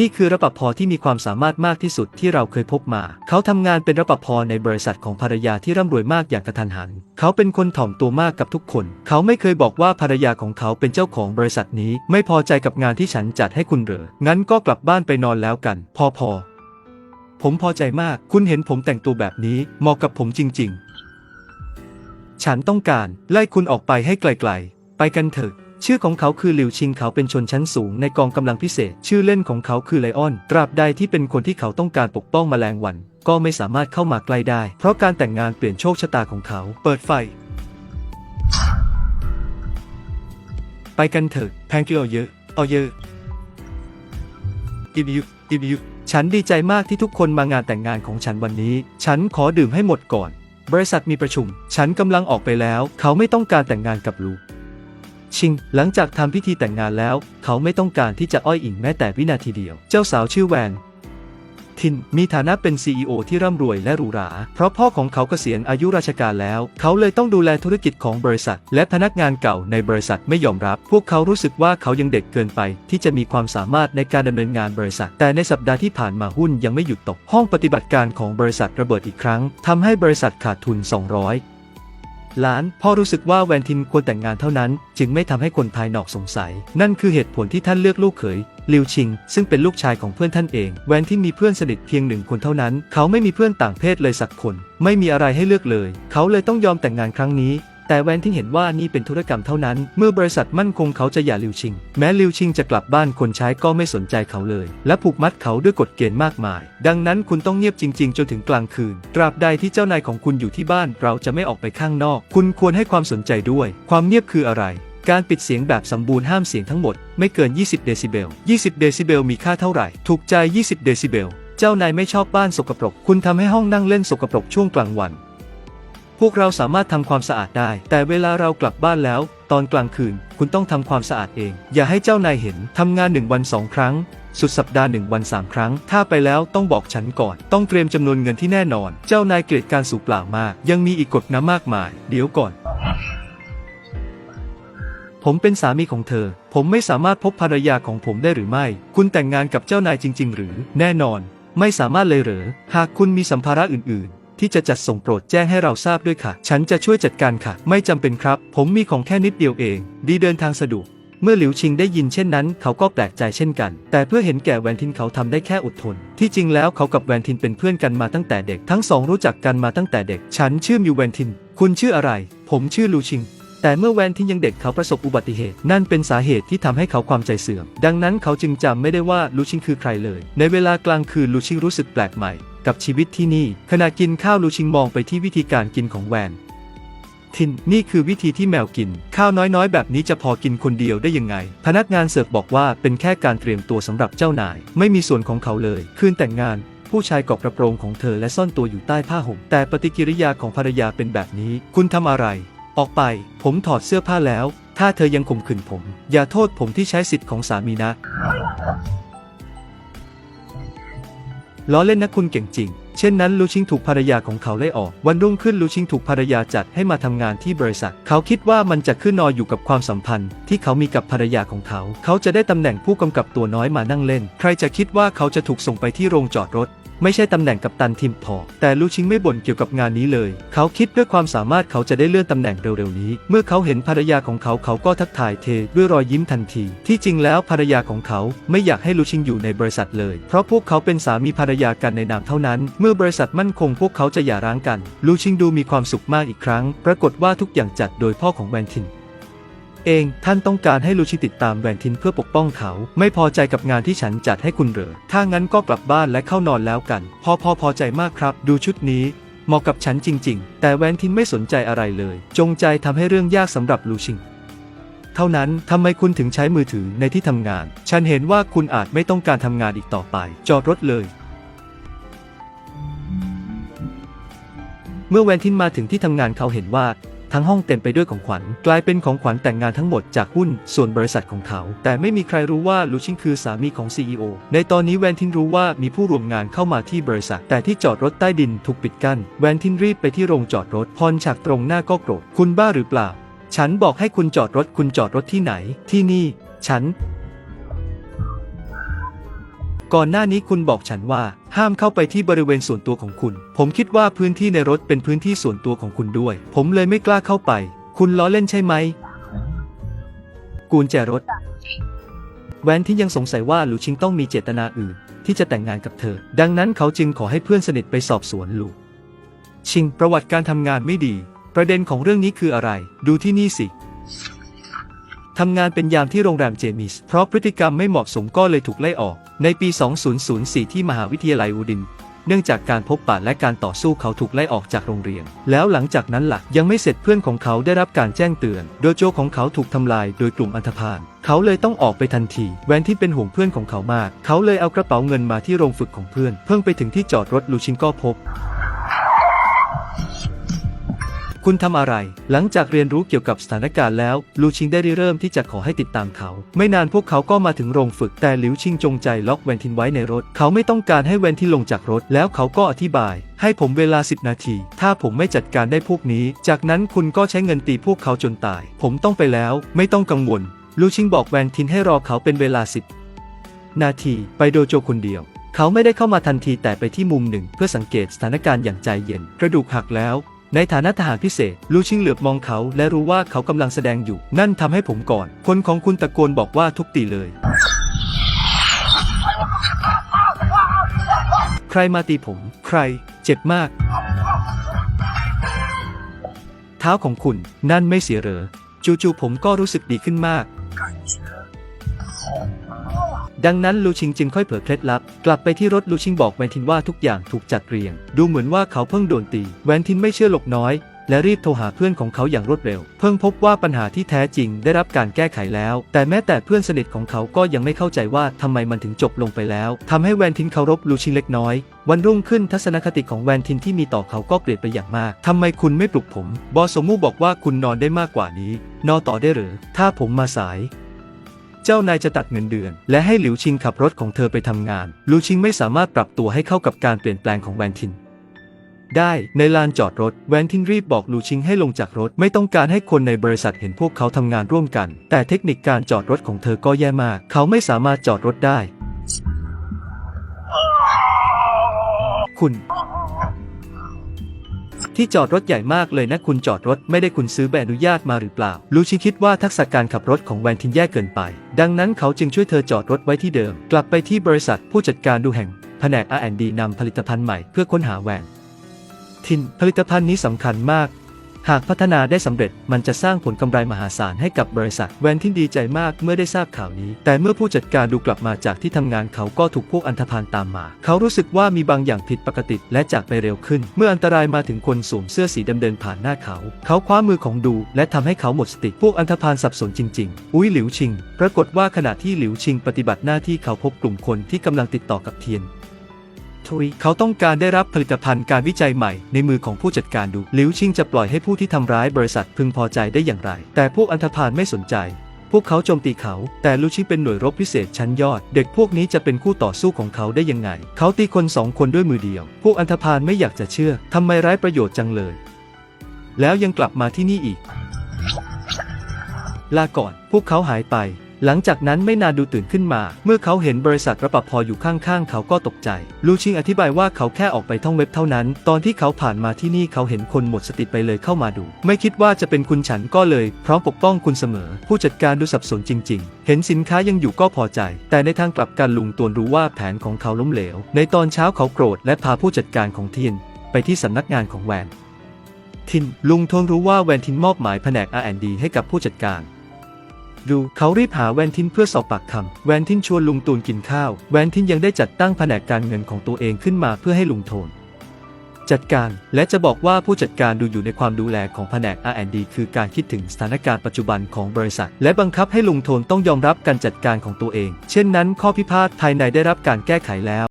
นี่คือรปภที่มีความสามารถมากที่สุดที่เราเคยพบมา เขาทำงานเป็นรปภในบริษัทของภรรยาที่ร่ำรวยมากอย่างกระทันหัน เขาเป็นคนถ่อมตัวมากกับทุกคน เขาไม่เคยบอกว่าภรรยาของเขาเป็นเจ้าของบริษัทนี้ ไม่พอใจกับงานที่ฉันจัดให้คุณเหรอ งั้นก็กลับบ้านไปนอนแล้วกัน พอพอ ผมพอใจมาก คุณเห็นผมแต่งตัวแบบนี้ เหมาะกับผมจริง ๆ ฉันต้องการ ไล่คุณออกไปให้ไกล ๆ ไปกันเถอะ ชื่อของเขาคือหลิวชิงเขาเป็นชนชั้นสูงในกองกำลังพิเศษ ชื่อเล่นของเขาคือไลออน ตราบใดที่เป็นคนที่เขาต้องการปกป้องแมลงวัน ก็ไม่สามารถเข้ามาใกล้ได้ เพราะการแต่งงานเปลี่ยนโชคชะตาของเขา เปิดไฟ ไปกันเถอะแพงกิโลเยอะเอาเยอะอิบยุอิบยุฉันดีใจมากที่ทุกคนมางานแต่งงานของฉันวันนี้ ฉันขอดื่มให้หมดก่อน บริษัทมีประชุม ฉันกำลังออกไปแล้ว เขาไม่ต้องการแต่งงานกับลูก ชิง หลังจากทำพิธีแต่งงานแล้ว เขาไม่ต้องการที่จะอ้อยอิงแม้แต่วินาทีเดียว เจ้าสาวชื่อแวนทินมีฐานะเป็น CEO ที่ร่ำรวยและหรูหรา เพราะพ่อของเขาเกษียณอายุราชการแล้ว เขาเลยต้องดูแลธุรกิจของบริษัท และพนักงานเก่าในบริษัทไม่ยอมรับ พวกเขารู้สึกว่าเขายังเด็กเกินไป ที่จะมีความสามารถในการดำเนินงานบริษัท แต่ในสัปดาห์ที่ผ่านมาหุ้นยังไม่หยุดตก ห้องปฏิบัติการของบริษัทระเบิดอีกครั้งทำให้บริษัทขาดทุน 200 ล้าน พ่อรู้สึกว่าแวนทินควรแต่งงานเท่านั้น จึงไม่ทำให้คนภายนอกสงสัย นั่นคือเหตุผลที่ท่านเลือกลูกเขยลิวชิง ซึ่งเป็นลูกชายของเพื่อนท่านเอง แวนทินมีเพื่อนสนิทเพียงหนึ่งคนเท่านั้น เขาไม่มีเพื่อนต่างเพศเลยสักคน ไม่มีอะไรให้เลือกเลย เขาเลยต้องยอมแต่งงานครั้งนี้ แต่แวนทินเห็นว่านี่เป็นธุรกรรมเท่านั้น เมื่อบริษัทมั่นคงเขาจะหย่าลิวชิง แม้ลิวชิงจะกลับบ้านคนใช้ก็ไม่สนใจเขาเลย และผูกมัดเขาด้วยกฎเกณฑ์มากมาย ดังนั้นคุณต้องเงียบจริง ๆ จนถึงกลางคืน ตราบใดที่เจ้านายของคุณอยู่ที่บ้านเราจะไม่ออกไปข้างนอก คุณควรให้ความสนใจด้วย ความเงียบคืออะไรการปิดเสียงแบบสมบูรณ์ห้ามเสียงทั้งหมด ไม่เกิน 20 เดซิเบล 20 เดซิเบลมีค่าเท่าไหร่ ถูกใจ 20 เดซิเบล เจ้านายไม่ชอบบ้านสกปรก คุณทำให้ห้องนั่งเล่นสกปรกช่วงกลางวัน พวกเราสามารถทำความสะอาดได้ แต่เวลาเรากลับบ้านแล้ว ตอนกลางคืน คุณต้องทำความสะอาดเอง อย่าให้เจ้านายเห็นทำงานหนึ่งวันสองครั้ง สุดสัปดาห์หนึ่งวันสามครั้ง ถ้าไปแล้วต้องบอกฉันก่อน ต้องเตรียมจำนวนเงินที่แน่นอน เจ้านายเกลียดการสูบเปล่ามาก ยังมีอีกกฎน้ำมากมาย เดี๋ยวก่อน ผมเป็นสามีของเธอ ผมไม่สามารถพบภรรยาของผมได้หรือไม่ คุณแต่งงานกับเจ้านายจริง ๆ หรือ แน่นอน ไม่สามารถเลยเหรอ หากคุณมีสัมภาระอื่น ที่จะจัดส่งโปรดแจ้งให้เราทราบด้วยค่ะ ฉันจะช่วยจัดการค่ะ ไม่จำเป็นครับ ผมมีของแค่นิดเดียวเอง ดีเดินทางสะดวกเมื่อหลิวชิงได้ยินเช่นนั้น เขาก็แปลกใจเช่นกัน แต่เพื่อเห็นแก่แวนทินเขาทำได้แค่อดทน ที่จริงแล้วเขากับแวนทินเป็นเพื่อนกันมาตั้งแต่เด็ก ทั้งสองรู้จักกันมาตั้งแต่เด็ก ฉันชื่อมิวแวนทิน คุณชื่ออะไร ผมชื่อลูชิง แต่เมื่อแวนทินยังเด็กเขาประสบอุบัติเหตุ นั่นเป็นสาเหตุที่ทำให้เขาความใจเสื่อม ดังนั้นเขาจึงจำไม่ได้ว่าลูชิงคือใครเลย ในเวลากลางคืนลูชิงรู้สึกแปลกใหม่ กับชีวิตที่นี่ ขณะกินข้าวลูชิงมองไปที่วิธีการกินของแวนทินนี่คือวิธีที่แมวกิน ข้าวน้อยๆ แบบนี้จะพอกินคนเดียวได้ยังไง พนักงานเสิร์ฟบอกว่าเป็นแค่การเตรียมตัวสำหรับเจ้านาย ไม่มีส่วนของเขาเลย คืนแต่งงาน ผู้ชายกอบกระโปรงของเธอและซ่อนตัวอยู่ใต้ผ้าห่มแต่ปฏิกิริยาของภรรยาเป็นแบบนี้ คุณทำอะไร ออกไป ผมถอดเสื้อผ้าแล้ว ถ้าเธอยังข่มขืนผม อย่าโทษผมที่ใช้สิทธิ์ของสามีนะ ล้อเล่นนะคุณเก่งจริง เช่นนั้นลูชิงถูกภรรยาของเขาไล่ออก วันรุ่งขึ้นลูชิงถูกภรรยาจัดให้มาทำงานที่บริษัท เขาคิดว่ามันจะขึ้นนออยู่กับความสัมพันธ์ ที่เขามีกับภรรยาของเขา เขาจะได้ตำแหน่งผู้กำกับตัวน้อยมานั่งเล่น ใครจะคิดว่าเขาจะถูกส่งไปที่โรงจอดรถ ไม่ใช่ตำแหน่งกัปตันทีมพอ แต่ลูชิงไม่บ่นเกี่ยวกับงานนี้เลย เขาคิดด้วยความสามารถเขาจะได้เลื่อนตำแหน่งเร็วๆนี้ เมื่อเขาเห็นภรรยาของเขาเขาก็ทักทายเทด้วยรอยยิ้มทันที ที่จริงแล้วภรรยาของเขาไม่อยากให้ลูชิงอยู่ในบริษัทเลย เพราะพวกเขาเป็นสามีภรรยากันในนามเท่านั้น เมื่อบริษัทมั่นคงพวกเขาจะหย่าร้างกัน ลูชิงดูมีความสุขมากอีกครั้ง ปรากฏว่าทุกอย่างจัดโดยพ่อของแวนทิน เอง ท่านต้องการให้ลูชิติดตามแวนทินเพื่อปกป้องเขา ไม่พอใจกับงานที่ฉันจัดให้คุณเหรอ ถ้างั้นก็กลับบ้านและเข้านอนแล้วกัน พอพอพอใจมากครับ ดูชุดนี้เหมาะกับฉันจริง ๆ แต่แวนทินไม่สนใจอะไรเลย จงใจทำให้เรื่องยากสำหรับลูชิง เท่านั้นทำไมคุณถึงใช้มือถือในที่ทำงาน ฉันเห็นว่าคุณอาจไม่ต้องการทำงานอีกต่อไป จอดรถเลยเมื่อแวนทินมาถึงที่ทำงานเขาเห็นว่า ทั้งห้องเต็มไปด้วยของขวัญ กลายเป็นของขวัญแต่งงานทั้งหมดจากหุ้นส่วนบริษัทของเขา แต่ไม่มีใครรู้ว่าลูชิงคือสามีของ CEO ในตอนนี้แวนทินรู้ว่ามีผู้ร่วมงานเข้ามาที่บริษัท แต่ที่จอดรถใต้ดินถูกปิดกั้นแวนทินรีบไปที่โรงจอดรถพรฉากตรงหน้าก็โกรธคุณบ้าหรือเปล่า ฉันบอกให้คุณจอดรถคุณจอดรถที่ไหน ที่นี่ ฉัน ก่อนหน้านี้คุณบอกฉันว่า ห้ามเข้าไปที่บริเวณส่วนตัวของคุณ ผมคิดว่าพื้นที่ในรถเป็นพื้นที่ส่วนตัวของคุณด้วย ผมเลยไม่กล้าเข้าไป คุณล้อเล่นใช่ไหมกุญแจรถ แวนที่ยังสงสัยว่าหลูชิงต้องมีเจตนาอื่น ที่จะแต่งงานกับเธอ ดังนั้นเขาจึงขอให้เพื่อนสนิทไปสอบสวนหลูชิงประวัติการทำงานไม่ดี ประเด็นของเรื่องนี้คืออะไร ดูที่นี่สิทำงานเป็นยามที่โรงแรมเจมิส เพราะพฤติกรรมไม่เหมาะสมก็เลยถูกไล่ออก ในปี 2004 ที่มหาวิทยาลัยอูดิน เนื่องจากการพบปะและการต่อสู้เขาถูกไล่ออกจากโรงเรียน แล้วหลังจากนั้นล่ะยังไม่เสร็จเพื่อนของเขาได้รับการแจ้งเตือน โดยโจของเขาถูกทำลายโดยกลุ่มอันธพาล เขาเลยต้องออกไปทันที แวนที่เป็นห่วงเพื่อนของเขามาก เขาเลยเอากระเป๋าเงินมาที่โรงฝึกของเพื่อน เพิ่งไปถึงที่จอดรถลูชินก็พบ คุณทำอะไร หลังจากเรียนรู้เกี่ยวกับสถานการณ์แล้ว ลูชิงได้ริเริ่มที่จะขอให้ติดตามเขา ไม่นานพวกเขาก็มาถึงโรงฝึก แต่หลิวชิงจงใจล็อกแวนทินไว้ในรถ เขาไม่ต้องการให้แวนทินลงจากรถ แล้วเขาก็อธิบาย ให้ผมเวลา 10 นาที ถ้าผมไม่จัดการได้พวกนี้ จากนั้นคุณก็ใช้เงินตีพวกเขาจนตาย ผมต้องไปแล้ว ไม่ต้องกังวล ลูชิงบอกแวนทินให้รอเขาเป็นเวลา 10 นาที ไปโดโจคนเดียวเขาไม่ได้เข้ามาทันทีแต่ไปที่มุมหนึ่ง เพื่อสังเกตสถานการณ์อย่างใจเย็น กระดูกหักแล้ว ในฐานะทหารพิเศษ ลูชิงเหลือบมองเขาและรู้ว่าเขากำลังแสดงอยู่ นั่นทำให้ผมก่อน คนของคุณตะโกนบอกว่าทุบตีเลย ใครมาตีผม ใคร เจ็บมาก เท้าของคุณ นั่นไม่เสียเหรอ จู่ๆผมก็รู้สึกดีขึ้นมาก ดังนั้นลูชิงจึงค่อยเผยเคล็ดลับ กลับไปที่รถลูชิงบอกแวนทินว่าทุกอย่างถูกจัดเรียง ดูเหมือนว่าเขาเพิ่งโดนตี แวนทินไม่เชื่อหลกน้อย และรีบโทรหาเพื่อนของเขาอย่างรวดเร็ว เพิ่งพบว่าปัญหาที่แท้จริงได้รับการแก้ไขแล้ว แต่แม้แต่เพื่อนสนิทของเขาก็ยังไม่เข้าใจว่าทำไมมันถึงจบลงไปแล้ว ทำให้แวนทินเคารพลูชิงเล็กน้อย วันรุ่งขึ้นทัศนคติของแวนทินที่มีต่อเขาก็เปลี่ยนไปอย่างมากทำไมคุณไม่ปลุกผม บอสมูบอกว่าคุณนอนได้มากกว่านี้ นอนต่อได้หรือ ถ้าผมมาสาย เจ้านายจะตัดเงินเดือน และให้หลิวชิงขับรถของเธอไปทำงานลูชิงไม่สามารถปรับตัวให้เข้ากับการเปลี่ยนแปลงของแวนทิน ได้ในลานจอดรถแวนทินรีบบอกลูชิงให้ลงจากรถ ไม่ต้องการให้คนในบริษัทเห็นพวกเขาทำงานร่วมกัน แต่เทคนิคการจอดรถของเธอก็แย่มาก เขาไม่สามารถจอดรถได้ คุณ ที่จอดรถใหญ่มากเลยนะคุณจอดรถไม่ได้คุณซื้อใบอนุญาตมาหรือเปล่า ลูชิคิดว่าทักษะการขับรถของแวนทินแย่เกินไป ดังนั้นเขาจึงช่วยเธอจอดรถไว้ที่เดิม กลับไปที่บริษัทผู้จัดการดูแห่งแผนก R&D นำผลิตภัณฑ์ใหม่เพื่อค้นหาแวนทินผลิตภัณฑ์นี้สำคัญมาก หากพัฒนาได้สำเร็จมันจะสร้างผลกำไรมหาศาลให้กับบริษัท แวนทินดีใจมากเมื่อได้ทราบข่าวนี้ แต่เมื่อผู้จัดการดูกลับมาจากที่ทำงานเขาก็ถูกพวกอันธพาลตามมา เขารู้สึกว่ามีบางอย่างผิดปกติและจากไปเร็วขึ้น เมื่ออันตรายมาถึงคนสวมเสื้อสีดำเดินผ่านหน้าเขา เขาคว้ามือของดู และทำให้เขาหมดสติพวกอันธพาลสับสนจริง ๆ อุ้ยหลิวชิง ปรากฏว่าขณะที่หลิวชิงปฏิบัติหน้าที่เขาพบกลุ่มคนที่กำลังติดต่อกับเทียน ทุยเขาต้องการได้รับผลิตภัณฑ์การวิจัยใหม่ในมือของผู้จัดการดูหลิวชิงจะปล่อยให้ผู้ที่ทำร้ายบริษัทพึงพอใจได้อย่างไร แต่พวกอันธพาลไม่สนใจ พวกเขาโจมตีเขา แต่ลูชิงเป็นหน่วยรบพิเศษชั้นยอด เด็กพวกนี้จะเป็นคู่ต่อสู้ของเขาได้ยังไง เขาตีคนสองคนด้วยมือเดียว พวกอันธพาลไม่อยากจะเชื่อทำไมร้ายประโยชน์จังเลย แล้วยังกลับมาที่นี่อีก ลาก่อน พวกเขาหายไป หลังจากนั้นไม่นานดูตื่นขึ้นมา เมื่อเขาเห็นบริษัทรปภอยู่ข้างๆ เขาก็ตกใจ ลูชิงอธิบายว่าเขาแค่ออกไปท่องเว็บเท่านั้น ตอนที่เขาผ่านมาที่นี่เขาเห็นคนหมดสติไปเลยเข้ามาดู ไม่คิดว่าจะเป็นคุณฉันก็เลย พร้อมปกป้องคุณเสมอ ผู้จัดการดูสับสนจริง ๆ เห็นสินค้ายังอยู่ก็พอใจ แต่ในทางกลับกันลุงตวนรู้ว่าแผนของเขาล้มเหลว ในตอนเช้าเขาโกรธและพาผู้จัดการของเทียน ไปที่สำนักงานของแวนทิน ลุงทนรู้ว่าแวนทินมอบหมายแผนก R&D ให้กับผู้จัดการ ดูเขารีบหาแวนทินเพื่อสอบปากคำแวนทินชวนลุงตูนกินข้าวแวนทินยังได้จัดตั้งแผนกการเงินของตัวเองขึ้นมาเพื่อให้ลุงโทน จัดการและจะบอกว่าผู้จัดการดูอยู่ในความดูแลของแผนก R&D คือการคิดถึงสถานการณ์ปัจจุบันของบริษัท และบังคับให้ลุงโทนต้องยอมรับการจัดการของตัวเอง เช่นนั้นข้อพิพาทภายในได้รับการแก้ไขแล้ว